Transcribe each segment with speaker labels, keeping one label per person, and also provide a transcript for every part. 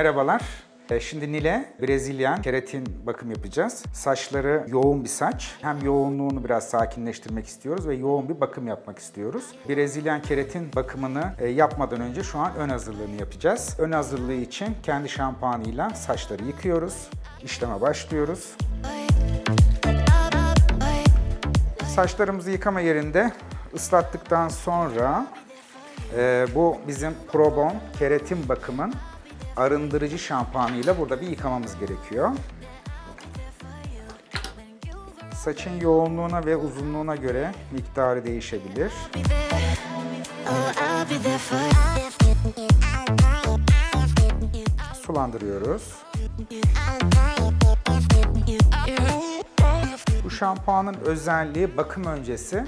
Speaker 1: Merhabalar. E, Şimdi Nile Brezilyan keratin bakım yapacağız. Saçları yoğun bir saç. Hem yoğunluğunu biraz sakinleştirmek istiyoruz ve yoğun bir bakım yapmak istiyoruz. Brezilyan keratin bakımını e, yapmadan önce şu an ön hazırlığını yapacağız. Ön hazırlığı için kendi şampuanıyla saçları yıkıyoruz. İşleme başlıyoruz. Saçlarımızı yıkama yerinde ıslattıktan sonra e, bu bizim Probon keratin bakımın arındırıcı şampuanıyla burada bir yıkamamız gerekiyor. Saçın yoğunluğuna ve uzunluğuna göre miktarı değişebilir. Sulandırıyoruz. Bu şampuanın özelliği bakım öncesi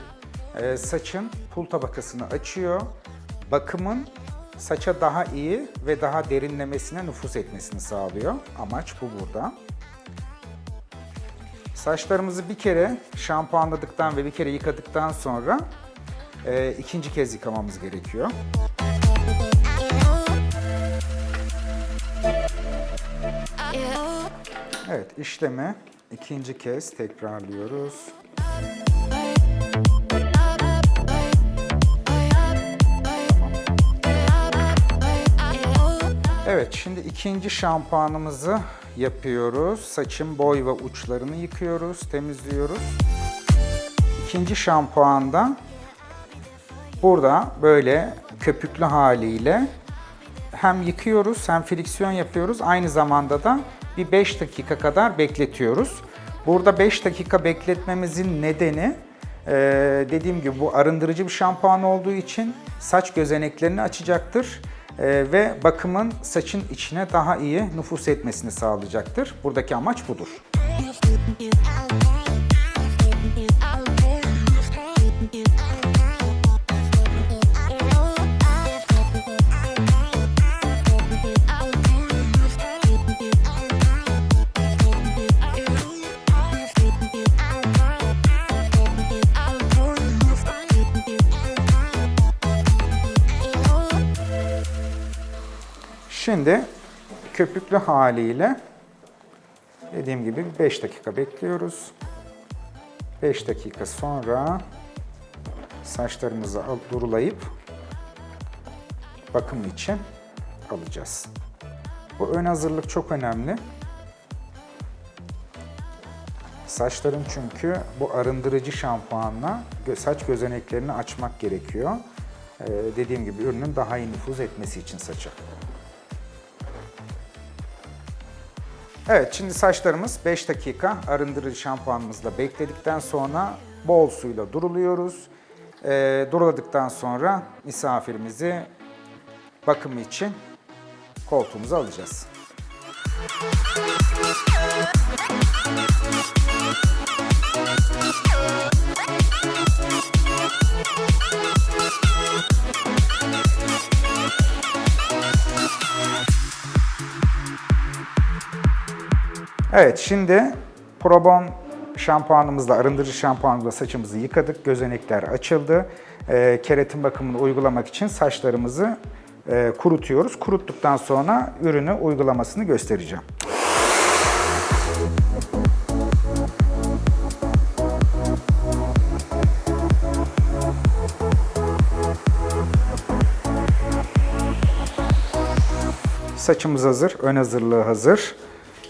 Speaker 1: e, saçın pul tabakasını açıyor. Bakımın saça daha iyi ve daha derinlemesine nüfuz etmesini sağlıyor. Amaç bu burada. Saçlarımızı bir kere şampuanladıktan ve bir kere yıkadıktan sonra e, ikinci kez yıkamamız gerekiyor. Evet, işlemi ikinci kez tekrarlıyoruz. Evet, şimdi ikinci şampuanımızı yapıyoruz. Saçın boy ve uçlarını yıkıyoruz, temizliyoruz. İkinci şampuanda burada böyle köpüklü haliyle hem yıkıyoruz hem friksiyon yapıyoruz. Aynı zamanda da bir 5 dakika kadar bekletiyoruz. Burada 5 dakika bekletmemizin nedeni e, dediğim gibi bu arındırıcı bir şampuan olduğu için saç gözeneklerini açacaktır ve bakımın saçın içine daha iyi nüfus etmesini sağlayacaktır. Buradaki amaç budur. Şimdi köpüklü haliyle dediğim gibi 5 dakika bekliyoruz. 5 dakika sonra saçlarımızı durulayıp bakım için alacağız. Bu ön hazırlık çok önemli. Saçların çünkü bu arındırıcı şampuanla saç gözeneklerini açmak gerekiyor. Ee, dediğim gibi ürünün daha iyi nüfuz etmesi için saça. Evet, şimdi saçlarımız 5 dakika arındırıcı şampuanımızla bekledikten sonra bol suyla duruluyoruz. Ee, duruladıktan sonra misafirimizi bakımı için koltuğumuza alacağız. Evet, şimdi Probon şampuanımızla, arındırıcı şampuanımızla saçımızı yıkadık. Gözenekler açıldı. Ee, keratin bakımını uygulamak için saçlarımızı e, kurutuyoruz. Kuruttuktan sonra ürünü uygulamasını göstereceğim. Saçımız hazır, ön hazırlığı hazır.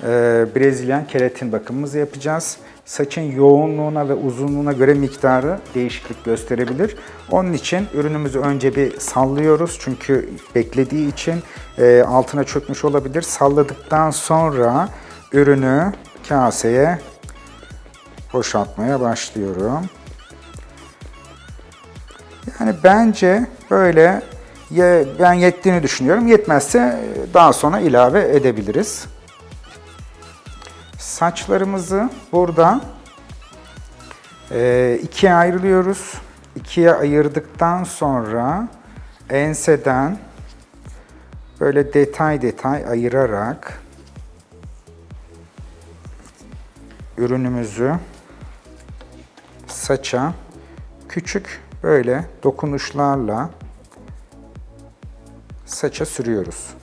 Speaker 1: Ee, Brezilyan keratin bakımımızı yapacağız. Saçın yoğunluğuna ve uzunluğuna göre miktarı değişiklik gösterebilir. Onun için ürünümüzü önce bir sallıyoruz. Çünkü beklediği için e, altına çökmüş olabilir. Salladıktan sonra ürünü kaseye boşaltmaya başlıyorum. Yani bence böyle ben yettiğini düşünüyorum. Yetmezse daha sonra ilave edebiliriz. Saçlarımızı burada e, ikiye ayrılıyoruz. İkiye ayırdıktan sonra enseden böyle detay detay ayırarak ürünümüzü saça küçük böyle dokunuşlarla saça sürüyoruz.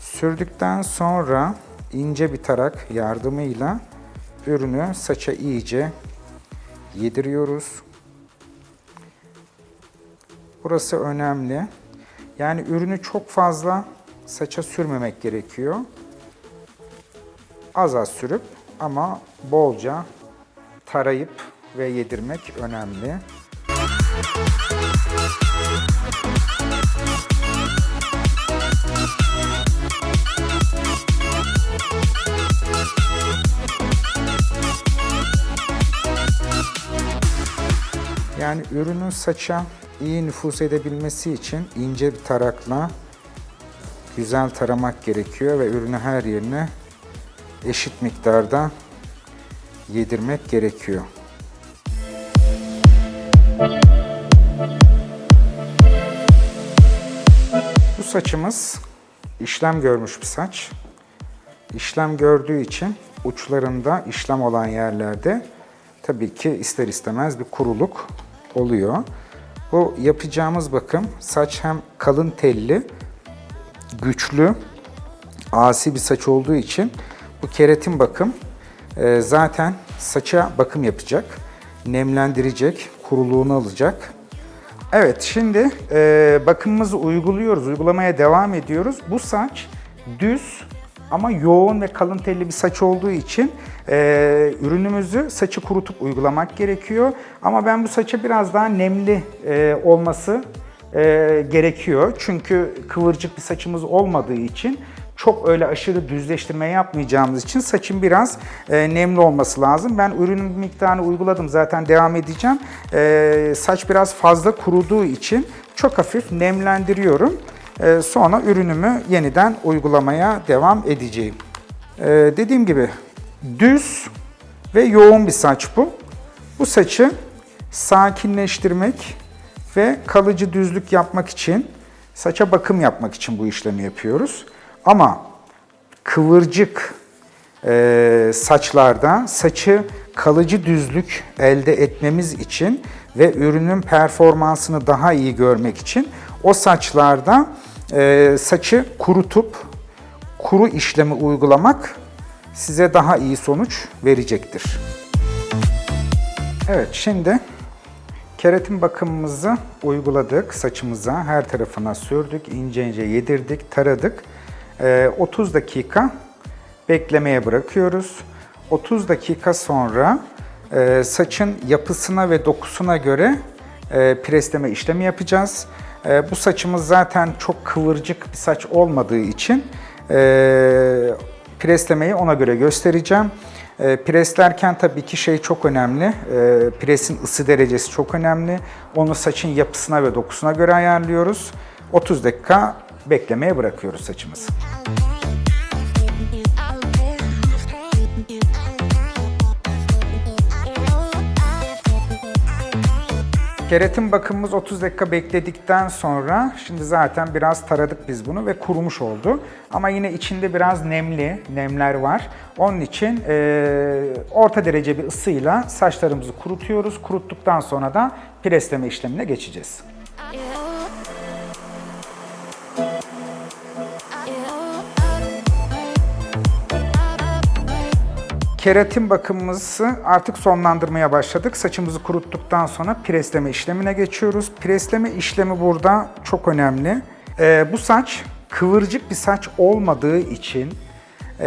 Speaker 1: Sürdükten sonra ince bir tarak yardımıyla ürünü saça iyice yediriyoruz. Burası önemli. Yani ürünü çok fazla saça sürmemek gerekiyor. Az az sürüp ama bolca tarayıp ve yedirmek önemli. Yani ürünün saça iyi nüfuz edebilmesi için ince bir tarakla güzel taramak gerekiyor ve ürünü her yerine eşit miktarda yedirmek gerekiyor. Bu saçımız işlem görmüş bir saç. İşlem gördüğü için uçlarında işlem olan yerlerde tabii ki ister istemez bir kuruluk oluyor. Bu yapacağımız bakım saç hem kalın telli, güçlü, asi bir saç olduğu için bu keratin bakım e, zaten saça bakım yapacak, nemlendirecek, kuruluğunu alacak. Evet, şimdi e, bakımımızı uyguluyoruz, uygulamaya devam ediyoruz. Bu saç düz ama yoğun ve kalın telli bir saç olduğu için e, ürünümüzü saçı kurutup uygulamak gerekiyor. Ama ben bu saça biraz daha nemli e, olması e, gerekiyor. Çünkü kıvırcık bir saçımız olmadığı için çok öyle aşırı düzleştirme yapmayacağımız için saçın biraz e, nemli olması lazım. Ben ürünün miktarını uyguladım zaten devam edeceğim. E, saç biraz fazla kuruduğu için çok hafif nemlendiriyorum. E, sonra ürünümü yeniden uygulamaya devam edeceğim. E, dediğim gibi düz ve yoğun bir saç bu. Bu saçı sakinleştirmek ve kalıcı düzlük yapmak için, saça bakım yapmak için bu işlemi yapıyoruz. Ama kıvırcık e, saçlarda saçı kalıcı düzlük elde etmemiz için ve ürünün performansını daha iyi görmek için o saçlarda e, saçı kurutup kuru işlemi uygulamak size daha iyi sonuç verecektir. Evet şimdi keratin bakımımızı uyguladık saçımıza her tarafına sürdük ince ince yedirdik taradık. Ee, 30 dakika beklemeye bırakıyoruz. 30 dakika sonra e, saçın yapısına ve dokusuna göre e, presleme işlemi yapacağız. E, bu saçımız zaten çok kıvırcık bir saç olmadığı için e, preslemeyi ona göre göstereceğim. E, preslerken tabii ki şey çok önemli. E, presin ısı derecesi çok önemli. Onu saçın yapısına ve dokusuna göre ayarlıyoruz. 30 dakika beklemeye bırakıyoruz saçımızı. Keratin bakımımız 30 dakika bekledikten sonra şimdi zaten biraz taradık biz bunu ve kurumuş oldu. Ama yine içinde biraz nemli, nemler var. Onun için e, orta derece bir ısıyla saçlarımızı kurutuyoruz. Kuruttuktan sonra da presleme işlemine geçeceğiz. Keratin bakımımızı artık sonlandırmaya başladık. Saçımızı kuruttuktan sonra presleme işlemine geçiyoruz. Presleme işlemi burada çok önemli. Ee, bu saç kıvırcık bir saç olmadığı için e,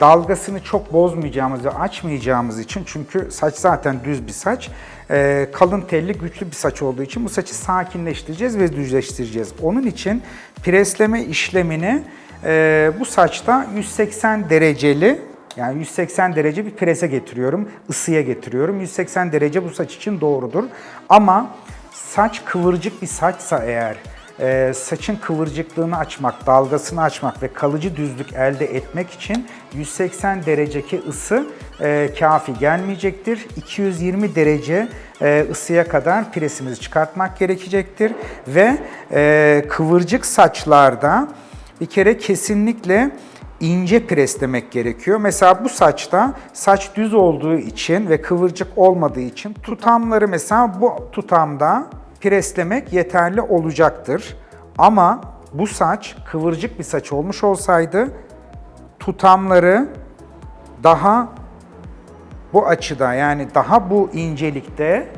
Speaker 1: dalgasını çok bozmayacağımız ve açmayacağımız için çünkü saç zaten düz bir saç. E, kalın telli güçlü bir saç olduğu için bu saçı sakinleştireceğiz ve düzleştireceğiz. Onun için presleme işlemini e, bu saçta 180 dereceli yani 180 derece bir prese getiriyorum, ısıya getiriyorum. 180 derece bu saç için doğrudur. Ama saç kıvırcık bir saçsa eğer, e, saçın kıvırcıklığını açmak, dalgasını açmak ve kalıcı düzlük elde etmek için 180 dereceki ısı e, kafi gelmeyecektir. 220 derece e, ısıya kadar presimizi çıkartmak gerekecektir. Ve kıvırcık saçlarda bir kere kesinlikle ince preslemek gerekiyor. Mesela bu saçta saç düz olduğu için ve kıvırcık olmadığı için tutamları mesela bu tutamda preslemek yeterli olacaktır. Ama bu saç kıvırcık bir saç olmuş olsaydı tutamları daha bu açıda yani daha bu incelikte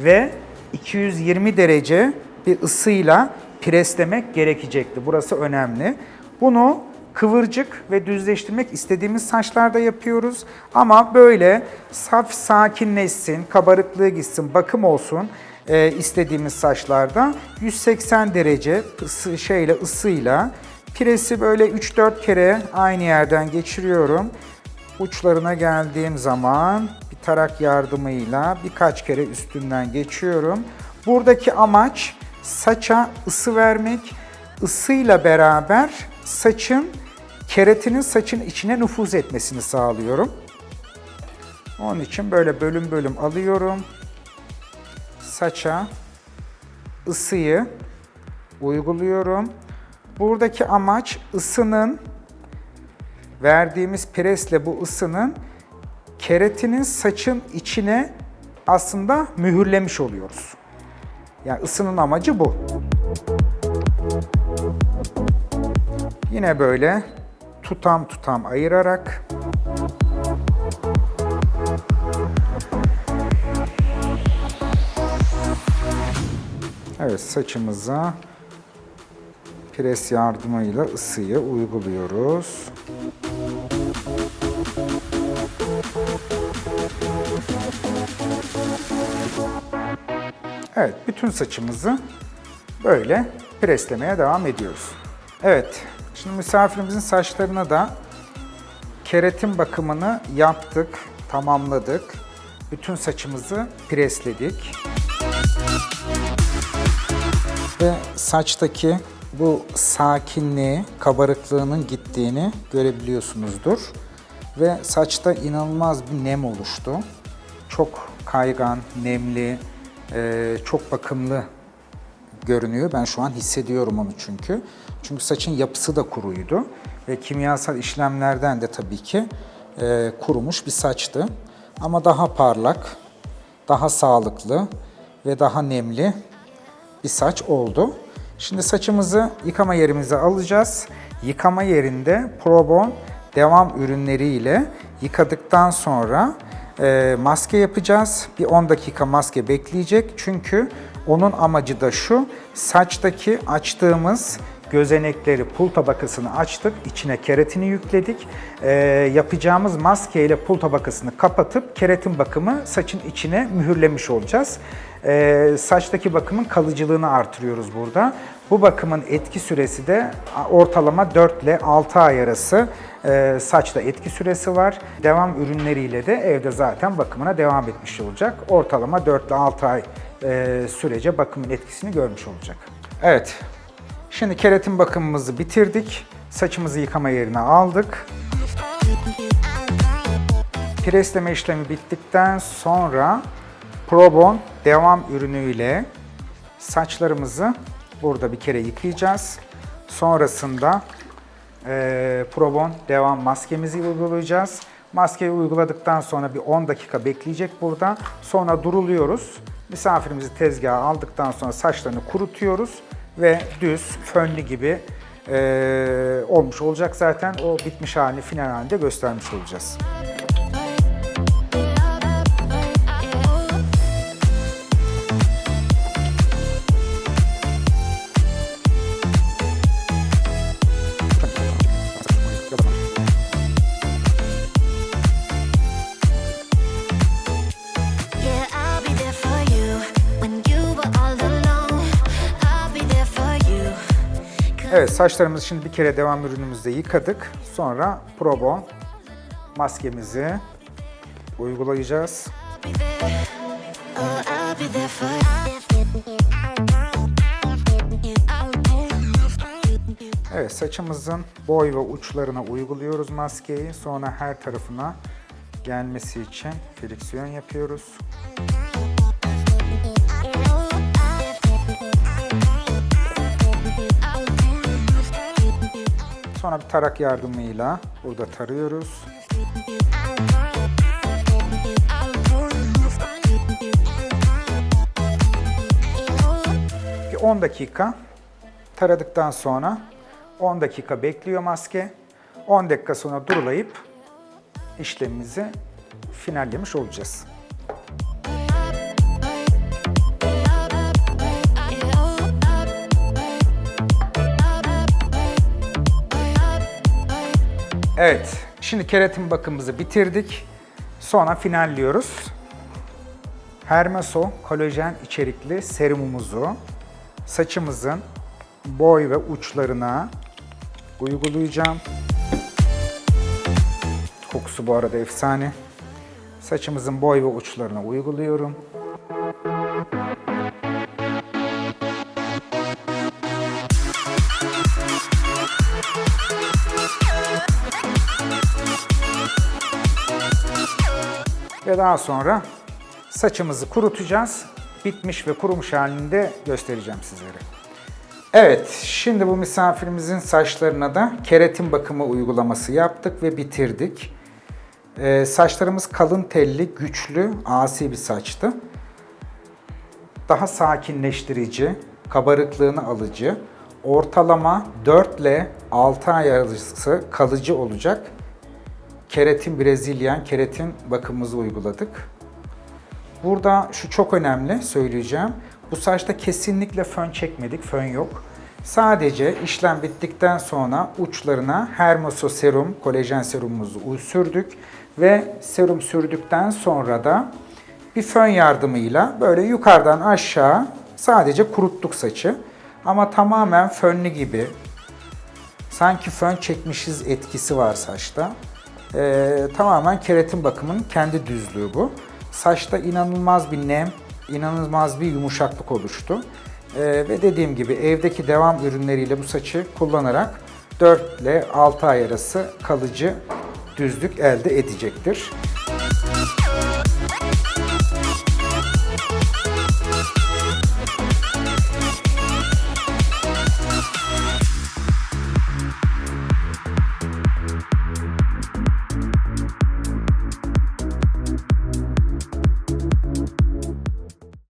Speaker 1: ve 220 derece bir ısıyla preslemek gerekecekti. Burası önemli. Bunu kıvırcık ve düzleştirmek istediğimiz saçlarda yapıyoruz. Ama böyle saf sakinleşsin, kabarıklığı gitsin, bakım olsun e, istediğimiz saçlarda 180 derece ısı, şeyle ısıyla presi böyle 3-4 kere aynı yerden geçiriyorum. Uçlarına geldiğim zaman bir tarak yardımıyla birkaç kere üstünden geçiyorum. Buradaki amaç saça ısı vermek. Isıyla beraber saçın, keratinin saçın içine nüfuz etmesini sağlıyorum. Onun için böyle bölüm bölüm alıyorum. Saça ısıyı uyguluyorum. Buradaki amaç ısının verdiğimiz presle bu ısının keratinin saçın içine aslında mühürlemiş oluyoruz. Yani ısının amacı bu. Yine böyle tutam tutam ayırarak Evet saçımıza pres yardımıyla ısıyı uyguluyoruz. Evet, bütün saçımızı böyle preslemeye devam ediyoruz. Evet, şimdi misafirimizin saçlarına da keratin bakımını yaptık, tamamladık. Bütün saçımızı presledik. Ve saçtaki bu sakinliği, kabarıklığının gittiğini görebiliyorsunuzdur. Ve saçta inanılmaz bir nem oluştu. Çok kaygan, nemli, çok bakımlı görünüyor. Ben şu an hissediyorum onu çünkü. Çünkü saçın yapısı da kuruydu ve kimyasal işlemlerden de tabii ki e, kurumuş bir saçtı. Ama daha parlak, daha sağlıklı ve daha nemli bir saç oldu. Şimdi saçımızı yıkama yerimize alacağız. Yıkama yerinde Probon devam ürünleriyle yıkadıktan sonra e, maske yapacağız. Bir 10 dakika maske bekleyecek. Çünkü onun amacı da şu, saçtaki açtığımız gözenekleri, pul tabakasını açtık, içine keratini yükledik. Ee, yapacağımız maskeyle pul tabakasını kapatıp keratin bakımı saçın içine mühürlemiş olacağız. Ee, saçtaki bakımın kalıcılığını artırıyoruz burada. Bu bakımın etki süresi de ortalama 4 ile 6 ay arası e, saçta etki süresi var. Devam ürünleriyle de evde zaten bakımına devam etmiş olacak. Ortalama 4 ile 6 ay e, sürece bakımın etkisini görmüş olacak. Evet, şimdi keratin bakımımızı bitirdik. Saçımızı yıkama yerine aldık. Presleme işlemi bittikten sonra Probon devam ürünüyle saçlarımızı burada bir kere yıkayacağız. Sonrasında e, Probon devam maskemizi uygulayacağız. Maskeyi uyguladıktan sonra bir 10 dakika bekleyecek burada. Sonra duruluyoruz. Misafirimizi tezgaha aldıktan sonra saçlarını kurutuyoruz ve düz, fönlü gibi e, olmuş olacak zaten. O bitmiş halini final halinde göstermiş olacağız. Evet saçlarımızı şimdi bir kere devam ürünümüzde yıkadık. Sonra Probon maskemizi uygulayacağız. Evet saçımızın boy ve uçlarına uyguluyoruz maskeyi. Sonra her tarafına gelmesi için friksiyon yapıyoruz. Sonra bir tarak yardımıyla burada tarıyoruz. Bir 10 dakika Taradıktan sonra 10 dakika bekliyor maske. 10 dakika sonra durulayıp işlemimizi finallemiş olacağız. Evet, şimdi keratin bakımımızı bitirdik. Sonra finalliyoruz. Hermeso kolajen içerikli serumumuzu saçımızın boy ve uçlarına uygulayacağım. Kokusu bu arada efsane. Saçımızın boy ve uçlarına uyguluyorum. Ve daha sonra saçımızı kurutacağız. Bitmiş ve kurumuş halini de göstereceğim sizlere. Evet, şimdi bu misafirimizin saçlarına da keratin bakımı uygulaması yaptık ve bitirdik. Ee, saçlarımız kalın telli, güçlü, asi bir saçtı. Daha sakinleştirici, kabarıklığını alıcı, ortalama 4 ile 6 ay arası kalıcı olacak keratin Brezilyan keratin bakımımızı uyguladık. Burada şu çok önemli söyleyeceğim. Bu saçta kesinlikle fön çekmedik, fön yok. Sadece işlem bittikten sonra uçlarına Hermoso serum, kolajen serumumuzu sürdük ve serum sürdükten sonra da bir fön yardımıyla böyle yukarıdan aşağı sadece kuruttuk saçı. Ama tamamen fönlü gibi sanki fön çekmişiz etkisi var saçta. Ee, tamamen keratin bakımının kendi düzlüğü bu. Saçta inanılmaz bir nem, inanılmaz bir yumuşaklık oluştu. Ee, ve dediğim gibi evdeki devam ürünleriyle bu saçı kullanarak 4 ile 6 ay arası kalıcı düzlük elde edecektir.